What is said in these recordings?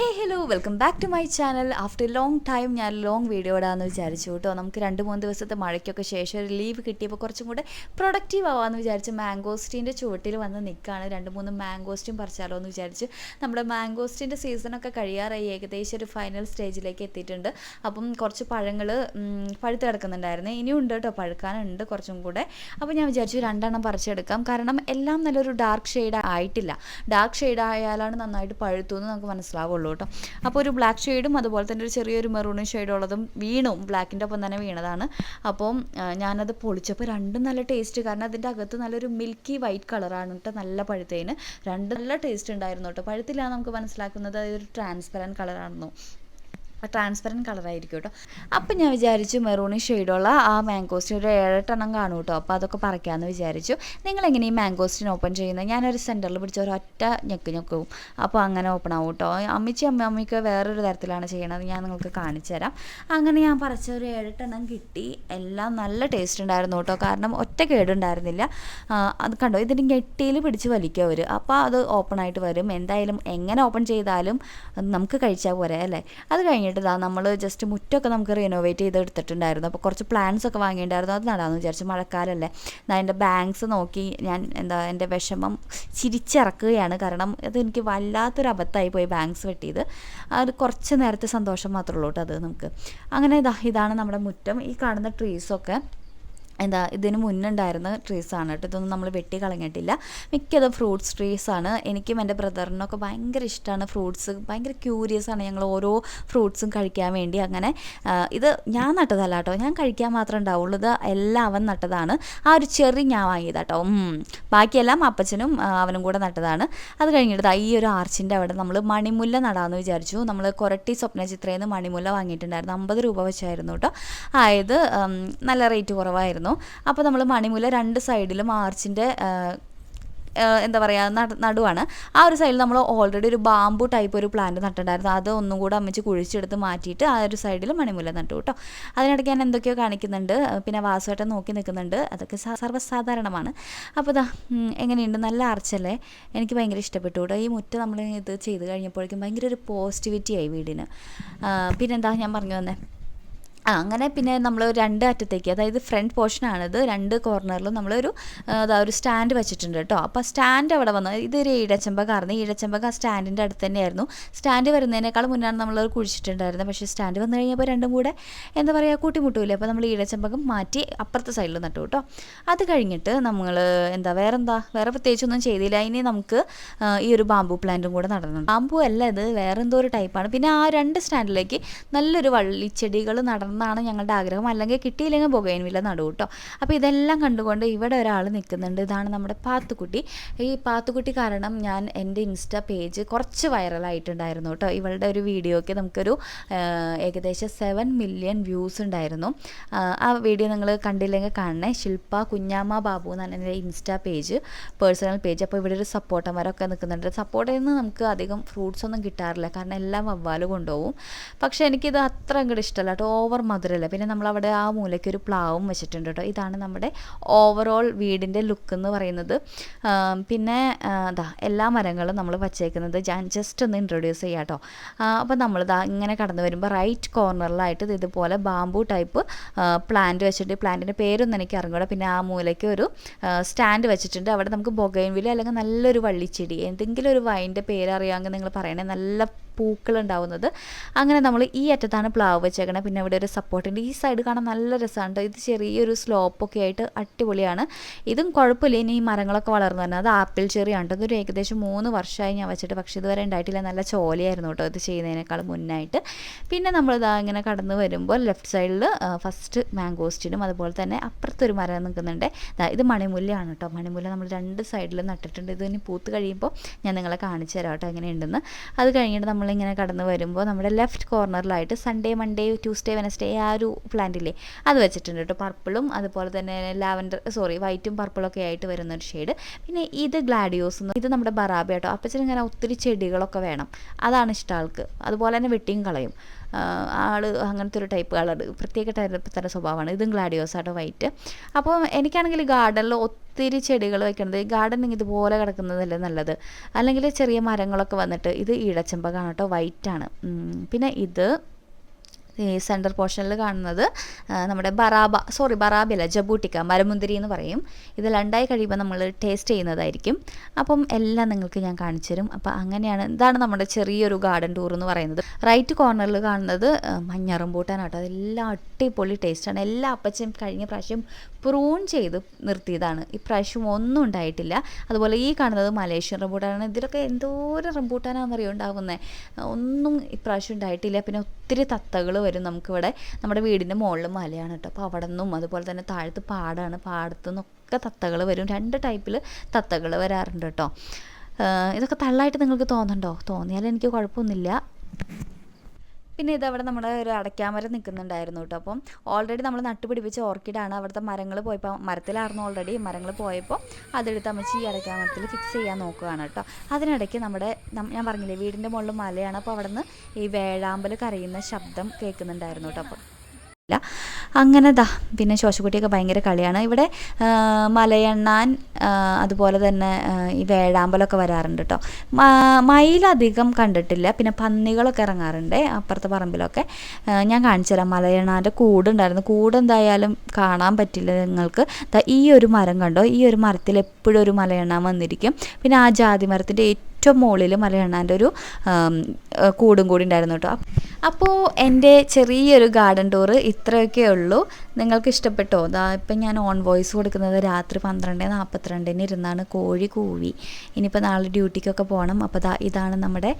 Hey hello welcome back to my channel after long time ഞാൻ long video ഇടാമെന്ന് വിചാരിച്ചു കേട്ടോ. നമുക്ക് രണ്ട് മൂന്ന് ദിവസത്തെ മഴയ്ക്കൊക്കെ ശേഷം ഒരു ലീവ് കിട്ടിയപ്പോൾ കുറച്ചും കൂടെ പ്രൊഡക്റ്റീവ് ആവാമെന്ന് വിചാരിച്ച് മാംഗോസ്റ്റീന്റെ ചുവട്ടിൽ വന്ന് നിൽക്കുകയാണ് രണ്ട് മൂന്ന് മാംഗോസ്റ്റും പറിച്ചാലോ എന്ന് വിചാരിച്ച് നമ്മുടെ മാംഗോസ്റ്റിന്റെ സീസണൊക്കെ കഴിയാറായി. ഏകദേശം ഒരു ഫൈനൽ സ്റ്റേജിലേക്ക് എത്തിയിട്ടുണ്ട്. അപ്പം കുറച്ച് പഴങ്ങൾ പഴുത്ത് കിടക്കുന്നുണ്ടായിരുന്നു. ഇനിയും ഉണ്ട് കേട്ടോ പഴുക്കാനുണ്ട് കുറച്ചും കൂടെ. അപ്പോൾ ഞാൻ വിചാരിച്ചു രണ്ടെണ്ണം പറിച്ചെടുക്കാം. കാരണം എല്ലാം നല്ലൊരു ഡാർക്ക് ഷെയ്ഡ് ആയിട്ടില്ല. ഡാർക്ക് ഷെയ്ഡ് ആയാലാണ് നന്നായിട്ട് പഴുത്തു എന്ന് നമുക്ക് മനസ്സിലാവുള്ളൂ കേട്ടോ അപ്പോൾ ഒരു ബ്ലാക്ക് ഷെയ്ഡും അതുപോലെ തന്നെ ഒരു ചെറിയൊരു മെറൂണും ഷെയ്ഡുള്ളതും ഉള്ളതും വീണും. ബ്ലാക്കിന്റെ ഒപ്പം തന്നെ വീണതാണ്. അപ്പം ഞാനത് പൊളിച്ചപ്പോൾ രണ്ടും നല്ല ടേസ്റ്റ് കാരണം അതിന്റെ അകത്ത് നല്ലൊരു മിൽക്കി വൈറ്റ് കളറാണ് കേട്ടോ നല്ല പഴുത്തതിന്. രണ്ട് നല്ല ടേസ്റ്റ് ഉണ്ടായിരുന്നു കേട്ടോ പഴുത്തില്ല നമുക്ക് മനസ്സിലാക്കുന്നത് അതൊരു ട്രാൻസ്പെറന്റ് കളറാണെന്നു ട്രാൻസ്പെറന്റ് കളറായിരിക്കും കേട്ടോ. അപ്പം ഞാൻ വിചാരിച്ചു മെറൂണി ഷെയ്ഡുള്ള ആ മാംഗോസ്റ്റിൻ ഒരു ഏഴെട്ടെണ്ണം കാണും കേട്ടോ. അപ്പോൾ അതൊക്കെ പറിക്കാമെന്ന് വിചാരിച്ചു. നിങ്ങളെങ്ങനെ ഈ മാംഗോസ്റ്റിൻ ഓപ്പൺ ചെയ്യുന്നത് ഞാനൊരു സെന്ററിൽ പിടിച്ച ഒരൊറ്റ ഞെക്ക് ഞെക്കും. അപ്പോൾ അങ്ങനെ ഓപ്പൺ ആവും കേട്ടോ. അമ്മച്ചി അമ്മ അമ്മയ്ക്ക് വേറൊരു തരത്തിലാണ് ചെയ്യണത് ഞാൻ നിങ്ങൾക്ക് കാണിച്ചു തരാം. അങ്ങനെ ഞാൻ പറിച്ച ഒരു ഏഴെട്ടെണ്ണം കിട്ടി. എല്ലാം നല്ല ടേസ്റ്റ് ഉണ്ടായിരുന്നു കേട്ടോ. കാരണം ഒറ്റ കേടുണ്ടായിരുന്നില്ല. അത് കണ്ടോ? ഇതിന്റെ ഞെട്ടിയിൽ പിടിച്ച് വലിക്കുക അവർ അപ്പോൾ അത് ഓപ്പൺ ആയിട്ട് വരും. എന്തായാലും എങ്ങനെ ഓപ്പൺ ചെയ്താലും നമുക്ക് കഴിച്ചാൽ പോരെ അല്ലേ? അത് കഴിഞ്ഞിട്ട് ഇതാ നമ്മൾ ജസ്റ്റ് മുറ്റമൊക്കെ നമുക്ക് റിനോവേറ്റ് ചെയ്ത് എടുത്തിട്ടുണ്ടായിരുന്നു അപ്പോൾ കുറച്ച് പ്ലാന്റ്സ് ഒക്കെ വാങ്ങിയിട്ടുണ്ടായിരുന്നു. അത് നടാമെന്ന് വിചാരിച്ചു മഴക്കാലമല്ലേ ഞാൻ എന്റെ ബാങ്ക്സ് നോക്കി ഞാൻ എന്താ എന്റെ വിഷമം ചിരിച്ചിറക്കുകയാണ്. കാരണം അത് എനിക്ക് വല്ലാത്തൊരു അബദ്ധമായി പോയി ബാങ്ക്സ് വെട്ടിയത്. അത് കുറച്ച് നേരത്തെ സന്തോഷം മാത്രമേ ഉള്ളൂ കേട്ടോ അത് നമുക്ക്. അങ്ങനെ ഇതാ ഇതാണ് നമ്മുടെ മുറ്റം. ഈ കാണുന്ന ട്രീസൊക്കെ എന്താ ഇതിന് മുന്നുണ്ടായിരുന്ന ആണ് കേട്ടോ. ഇതൊന്നും നമ്മൾ വെട്ടി കളഞ്ഞിട്ടില്ല. മിക്കതും ഫ്രൂട്ട്സ് ട്രീസ് ആണ്. എനിക്കും എന്റെ ബ്രദറിനൊക്കെ ഭയങ്കര ഇഷ്ടമാണ് ഫ്രൂട്ട്സ് ഭയങ്കര ക്യൂരിയസ് ആണ് ഞങ്ങൾ ഓരോ ഫ്രൂട്ട്സും കഴിക്കാൻ വേണ്ടി. അങ്ങനെ ഇത് ഞാൻ നട്ടതല്ല കേട്ടോ. ഞാൻ കഴിക്കാൻ മാത്രമേ ഉണ്ടാവുള്ളൂ. ഇത് എല്ലാം അവൻ നട്ടതാണ്. ആ ഒരു ചെറി ഞാൻ വാങ്ങിയത് കേട്ടോ. ബാക്കിയെല്ലാം അപ്പച്ചനും അവനും കൂടെ നട്ടതാണ്. അത് കഴിഞ്ഞിട്ട് ഈ ഒരു ആർച്ചിന്റെ അവിടെ നമ്മൾ മണിമുല്ല നടാമെന്ന് വിചാരിച്ചു. നമ്മൾ കൊരട്ടി സ്വപ്ന ചിത്രയിൽ നിന്ന് മണിമുല്ല വാങ്ങിയിട്ടുണ്ടായിരുന്നു. അമ്പത് രൂപ വെച്ചായിരുന്നു കേട്ടോ. ആയത് നല്ല റേറ്റ് കുറവായിരുന്നു. അപ്പോൾ നമ്മൾ മണിമൂല രണ്ട് സൈഡിലും ആർച്ചിന്റെ എന്താ പറയുക നടുവാണ്. ആ ഒരു സൈഡിൽ നമ്മൾ ഓൾറെഡി ഒരു ബാമ്പു ടൈപ്പ് ഒരു പ്ലാന്റ് നട്ടിട്ടുണ്ടായിരുന്നു. അത് ഒന്നും കൂടെ അമ്മച്ച് കുഴിച്ചെടുത്ത് മാറ്റിയിട്ട് ആ ഒരു സൈഡിൽ മണിമൂല നട്ടു കേട്ടോ. അതിനിടയ്ക്ക് ഞാൻ എന്തൊക്കെയോ കാണിക്കുന്നുണ്ട്. പിന്നെ വാസുമായിട്ട് നോക്കി നിൽക്കുന്നുണ്ട്. അതൊക്കെ സർവസാധാരണമാണ്. അപ്പോൾ ഇതാ എങ്ങനെയുണ്ട്? നല്ല ആർച്ചല്ലേ? എനിക്ക് ഭയങ്കര ഇഷ്ടപ്പെട്ടു കേട്ടോ. ഈ മുറ്റ നമ്മൾ ഇത് ചെയ്ത് കഴിഞ്ഞപ്പോഴേക്കും ഭയങ്കര ഒരു പോസിറ്റിവിറ്റി ആയി വീടിന്. പിന്നെന്താ ഞാൻ പറഞ്ഞു വന്നേ? ആ അങ്ങനെ പിന്നെ നമ്മൾ രണ്ട് അറ്റത്തേക്ക് അതായത് ഫ്രണ്ട് പോർഷൻ പോർഷനാണിത് രണ്ട് കോർണറിലും നമ്മളൊരു അതാ ഒരു സ്റ്റാൻഡ് വെച്ചിട്ടുണ്ട് കേട്ടോ. അപ്പോൾ സ്റ്റാൻഡ് അവിടെ വന്ന് ഇതൊരു ഈടച്ചമ്പകാർന്ന് ഈടച്ചമ്പക ആ സ്റ്റാൻഡിന്റെ അടുത്ത് തന്നെയായിരുന്നു. സ്റ്റാൻഡ് വരുന്നതിനേക്കാൾ മുന്നാണ് നമ്മൾ കുഴിച്ചിട്ടുണ്ടായിരുന്നത്. പക്ഷേ സ്റ്റാൻഡ് വന്നു കഴിഞ്ഞപ്പോൾ രണ്ടും കൂടെ എന്താ പറയുക കൂട്ടിമുട്ടൂലേ അപ്പോൾ നമ്മൾ ഈടച്ചമ്പകം മാറ്റി അപ്പുറത്തെ സൈഡിൽ നട്ടു കേട്ടോ. അത് കഴിഞ്ഞിട്ട് നമ്മൾ എന്താ വേറെന്താ? വേറെ പ്രത്യേകിച്ചൊന്നും ചെയ്തില്ല. ഇനി നമുക്ക് ഈ ഒരു ബാമ്പു പ്ലാന്റും കൂടെ നടണം ബാമ്പു അല്ല ഇത് വേറെന്തോ ഒരു ടൈപ്പാണ്. പിന്നെ ആ രണ്ട് സ്റ്റാൻഡിലേക്ക് നല്ലൊരു വള്ളിച്ചെടികൾ നടന്നാണ് ഞങ്ങളുടെ ആഗ്രഹം. അല്ലെങ്കിൽ കിട്ടിയില്ലെങ്കിൽ ബൊഗൈൻവില്ല നടു കേട്ടോ അപ്പോൾ ഇതെല്ലാം കണ്ടുകൊണ്ട് ഇവിടെ ഒരാൾ നിൽക്കുന്നുണ്ട്. ഇതാണ് നമ്മുടെ പാത്തുക്കുട്ടി. ഈ പാത്തുക്കുട്ടി കാരണം ഞാൻ എന്റെ ഇൻസ്റ്റ പേജ് കുറച്ച് വൈറലായിട്ടുണ്ടായിരുന്നു കേട്ടോ ഇവളുടെ ഒരു വീഡിയോയ്ക്ക് നമുക്കൊരു ഏകദേശം സെവൻ മില്യൺ വ്യൂസ് ഉണ്ടായിരുന്നു. ആ, ആ വീഡിയോ നിങ്ങൾ കണ്ടില്ലെങ്കിൽ കാണണേ. ശില്പ കുഞ്ഞാമ്മ ബാബു എന്നാണ് എന്റെ ഇൻസ്റ്റാ പേജ് പേഴ്സണൽ പേജ്. അപ്പോൾ ഇവിടെ ഒരു സപ്പോർട്ടന്മാരൊക്കെ നിൽക്കുന്നുണ്ട്. സപ്പോർട്ടിൽ നിന്ന് നമുക്ക് അധികം ഫ്രൂട്ട്സ് ഒന്നും കിട്ടാറില്ല. കാരണം എല്ലാം വവ്വാൽ കൊണ്ടുപോകും. പക്ഷേ എനിക്കിത് അത്ര അങ്ങോട്ട് ഇഷ്ടമല്ല കേട്ടോ ഓവർ മധുരമല്ല പിന്നെ നമ്മൾ അവിടെ ആ മൂലയ്ക്ക് ഒരു പ്ലാവും വെച്ചിട്ടുണ്ട് കേട്ടോ. ഇതാണ് നമ്മുടെ ഓവറോൾ വീടിന്റെ ലുക്ക് എന്ന് പറയുന്നത്. പിന്നെ ദാ എല്ലാ മരങ്ങളും നമ്മൾ വച്ചേക്കുന്നത്. ഞാൻ ജസ്റ്റ് ഒന്ന് ഇൻട്രൊഡ്യൂസ് ചെയ്യാം കേട്ടോ. അപ്പോൾ നമ്മൾ ദാ ഇങ്ങനെ കടന്നു വരുമ്പോൾ റൈറ്റ് കോർണറിലായിട്ട് ഇത് ഇതുപോലെ ബാമ്പു ടൈപ്പ് പ്ലാന്റ് വെച്ചിട്ട് പ്ലാന്റിന്റെ പേരൊന്നും എനിക്ക് അറിഞ്ഞൂടാ. പിന്നെ ആ മൂലയ്ക്ക് ഒരു സ്റ്റാൻഡ് വെച്ചിട്ടുണ്ട്. അവിടെ നമുക്ക് ബൊഗൈൻവില അല്ലെങ്കിൽ നല്ലൊരു വള്ളിച്ചെടി എന്തെങ്കിലും ഒരു വൈന്റെ പേര് അറിയാമെങ്കിൽ നിങ്ങൾ പറയണേ. നല്ല പൂക്കൾ ഉണ്ടാവുന്നത് അങ്ങനെ നമ്മൾ ഈ അറ്റത്താണ് പ്ലാവ് വെച്ചേക്കണേ. പിന്നെ ഇവിടെ ഒരു സപ്പോർട്ടുണ്ട് ഈ സൈഡ് കാണാൻ നല്ല രസമാണ് ട്ടോ. ഇത് ചെറിയൊരു സ്ലോപ്പൊക്കെ ആയിട്ട് അടിപൊളിയാണ്. ഇതും കുഴപ്പമില്ല. ഇനി ഈ മരങ്ങളൊക്കെ വളർന്നു വരുന്നത് അത് ആപ്പിൾ ചെറിയാണ് ട്ടോ. ഇതൊരു ഏകദേശം മൂന്ന് വർഷമായി ഞാൻ വെച്ചിട്ട്. പക്ഷേ ഇതുവരെ ഉണ്ടായിട്ടില്ല. നല്ല ചോലയായിരുന്നു കേട്ടോ ഇത് ചെയ്യുന്നതിനേക്കാൾ മുന്നായിട്ട്. പിന്നെ നമ്മളിതാ ഇങ്ങനെ കടന്നു വരുമ്പോൾ ലെഫ്റ്റ് സൈഡിൽ ഫസ്റ്റ് മാംഗോസ്റ്റിനും അതുപോലെ തന്നെ അപ്പുറത്തൊരു മരം നിൽക്കുന്നുണ്ട്. ഇത് മണിമുല്ലയാണ് കേട്ടോ. മണിമുല്ല നമ്മൾ രണ്ട് സൈഡിൽ നട്ടിട്ടുണ്ട്. ഇത് ഇനി പൂത്ത് കഴിയുമ്പോൾ ഞാൻ നിങ്ങളെ കാണിച്ചു തരാം കേട്ടോ എങ്ങനെയുണ്ടെന്ന്. അത് കഴിഞ്ഞിട്ട് നമ്മളിങ്ങനെ കടന്നു വരുമ്പോൾ നമ്മുടെ ലെഫ്റ്റ് കോർണറിലായിട്ട് സൺഡേ മൺഡേ ട്യൂസ്ഡേ വെനസ്ഡേ ആ ഒരു പ്ലാന്റില്ലേ അത് വെച്ചിട്ടുണ്ട് കേട്ടോ പർപ്പിളും അതുപോലെ തന്നെ ലാവൻഡർ സോറി വൈറ്റും പർപ്പിളൊക്കെ ആയിട്ട് വരുന്ന ഒരു ഷെയ്ഡ് പിന്നെ ഇത് ഗ്ലാഡിയോസ് ഇത് നമ്മുടെ ബറാബ കേട്ടോ അപ്പച്ചൻ ഇങ്ങനെ ഒത്തിരി ചെടികളൊക്കെ വേണം. അതാണ് ഇഷ്ടം ആൾക്ക്. അതുപോലെ തന്നെ വെട്ടിയും കളയും. ആൾ അങ്ങനത്തെ ഒരു ടൈപ്പ് കളർ പ്രത്യേക ടൈപ്പ് തരം സ്വഭാവമാണ്. ഇതും ഗ്ലാഡിയോസ് ആട്ടോ വൈറ്റ് അപ്പോൾ എനിക്കാണെങ്കിൽ ഗാർഡനിൽ ഒത്തിരി ചെടികൾ വെക്കണത് ഗാർഡൻ ഇതുപോലെ കിടക്കുന്നതല്ലേ നല്ലത്. അല്ലെങ്കിൽ ചെറിയ മരങ്ങളൊക്കെ വന്നിട്ട് ഇത് ഈടച്ചമ്പകാണ് കേട്ടോ വൈറ്റാണ് പിന്നെ ഇത് സെന്റർ പോർഷനിൽ കാണുന്നത് നമ്മുടെ ബറാബ സോറി ബറാബയല്ല ജബൂട്ടിക്ക മരമുന്തിരി എന്ന് പറയും. ഇത് രണ്ടായി കഴിയുമ്പോൾ നമ്മൾ ടേസ്റ്റ് ചെയ്യുന്നതായിരിക്കും. അപ്പം എല്ലാം നിങ്ങൾക്ക് ഞാൻ കാണിച്ചു തരും. അപ്പം അങ്ങനെയാണ് ഇതാണ് നമ്മുടെ ചെറിയൊരു ഗാർഡൻ ടൂർ എന്ന് പറയുന്നത്. റൈറ്റ് കോർണറിൽ കാണുന്നത് മഞ്ഞറും മഞ്ഞറമ്പൂട്ടാനാട്ടോ അതെല്ലാം അടിപൊളി ടേസ്റ്റാണ് എല്ലാ അപ്പച്ചയും കഴിഞ്ഞ പ്രാവശ്യം പ്രൂൺ ചെയ്ത് നിർത്തിയതാണ്. ഈ പ്രാവശ്യം ഒന്നും ഉണ്ടായിട്ടില്ല. അതുപോലെ ഈ കാണുന്നത് മലേഷ്യൻ റംബൂട്ടാനാണ്. ഇതിലൊക്കെ എന്തോരം റംബൂട്ടാനാണെന്നറിയോ ഉണ്ടാകുന്നത് ഒന്നും ഇപ്രാവശ്യം ഉണ്ടായിട്ടില്ല. പിന്നെ ഒത്തിരി തത്തകൾ വരും. നമുക്കിവിടെ നമ്മുടെ വീടിന്റെ മുകളിൽ മലയാണ് കേട്ടോ. അപ്പോൾ അവിടെ നിന്നും അതുപോലെ തന്നെ താഴത്ത് പാടാണ്. പാടത്തു നിന്നൊക്കെ തത്തകൾ വരും. രണ്ട് ടൈപ്പിൽ തത്തകൾ വരാറുണ്ട് കേട്ടോ. ഇതൊക്കെ തള്ളായിട്ട് നിങ്ങൾക്ക് തോന്നണ്ടോ തോന്നിയാൽ എനിക്ക് കുഴപ്പമൊന്നുമില്ല. പിന്നെ അവിടെ നമ്മുടെ ഒരു അടയ്ക്കാമരം നിൽക്കുന്നുണ്ടായിരുന്നു കേട്ടോ അപ്പം ഓൾറെഡി നമ്മൾ നട്ടുപിടിപ്പിച്ച ഓർക്കിഡാണ് അവിടുത്തെ മരങ്ങൾ പോയപ്പോൾ മരത്തിലായിരുന്നു ഓൾറെഡി മരങ്ങൾ പോയപ്പോൾ അതെടുത്ത് അമ്മച്ചി ഈ അടയ്ക്കാമരത്തിൽ ഫിക്സ് ചെയ്യാൻ നോക്കുകയാണ് കേട്ടോ അതിനിടയ്ക്ക് നമ്മുടെ ഞാൻ പറഞ്ഞില്ലേ വീടിന്റെ മുകളിൽ മലയാണ് അപ്പോൾ അവിടെ നിന്ന് ഈ വേഴാമ്പൽ കരയുന്ന ശബ്ദം കേൾക്കുന്നുണ്ടായിരുന്നു കേട്ടോ അപ്പം അങ്ങനെ ദാ പിന്നെ ശോശക്കുട്ടിയൊക്കെ ഭയങ്കര കളിയാണ്. ഇവിടെ മലയണ്ണാൻ അതുപോലെ തന്നെ ഈ വേഴാമ്പലൊക്കെ വരാറുണ്ട് കേട്ടോ മയിലധികം കണ്ടിട്ടില്ല. പിന്നെ പന്നികളൊക്കെ ഇറങ്ങാറുണ്ട് അപ്പുറത്തെ പറമ്പിലൊക്കെ. ഞാൻ കാണിച്ചു തരാം. മലയണ്ണാന്റെ കൂടുണ്ടായിരുന്നു. കൂട് എന്തായാലും കാണാൻ പറ്റില്ല നിങ്ങൾക്ക്. ഈ ഒരു മരം കണ്ടോ? ഈ ഒരു മരത്തിൽ എപ്പോഴും ഒരു മലയണ്ണാൻ വന്നിരിക്കും. പിന്നെ ആ ജാതി മരത്തിന്റെ ഏറ്റവും മുകളിൽ മലയണ്ണാന്റെ ഒരു കൂടും കൂടി ഉണ്ടായിരുന്നു കേട്ടോ. അപ്പോൾ എന്റെ ചെറിയൊരു ഗാർഡൻ ടൂർ ഇത്രയൊക്കെ ഉള്ളൂ. നിങ്ങൾക്ക് ഇഷ്ടപ്പെട്ടോ? അതാ ഇപ്പം ഞാൻ ഓൺ വോയിസ് കൊടുക്കുന്നത് രാത്രി പന്ത്രണ്ട് നാൽപ്പത്തിരണ്ടിന് ഇരുന്നാണ് കോഴി കൂവി. ഇനിയിപ്പോൾ നാളെ ഡ്യൂട്ടിക്കൊക്കെ പോകണം. അപ്പോൾ ഇതാണ് നമ്മുടെ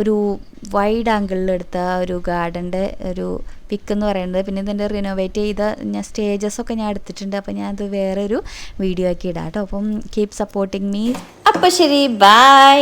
ഒരു വൈഡ് ആംഗിളിൽ എടുത്ത ഒരു ഗാർഡന്റെ ഒരു പിക്ക് എന്ന് പറയുന്നത്. പിന്നെ ഇതിന്റെ റിനോവേറ്റ് ചെയ്ത ഞാൻ സ്റ്റേജസ് ഒക്കെ ഞാൻ എടുത്തിട്ടുണ്ട്. അപ്പോൾ ഞാൻ അത് വേറെ ഒരു വീഡിയോ ആക്കി ഇടാം കേട്ടോ. അപ്പം കീപ് സപ്പോർട്ടിങ് മീ അപ്പോൾ ശരി ബൈ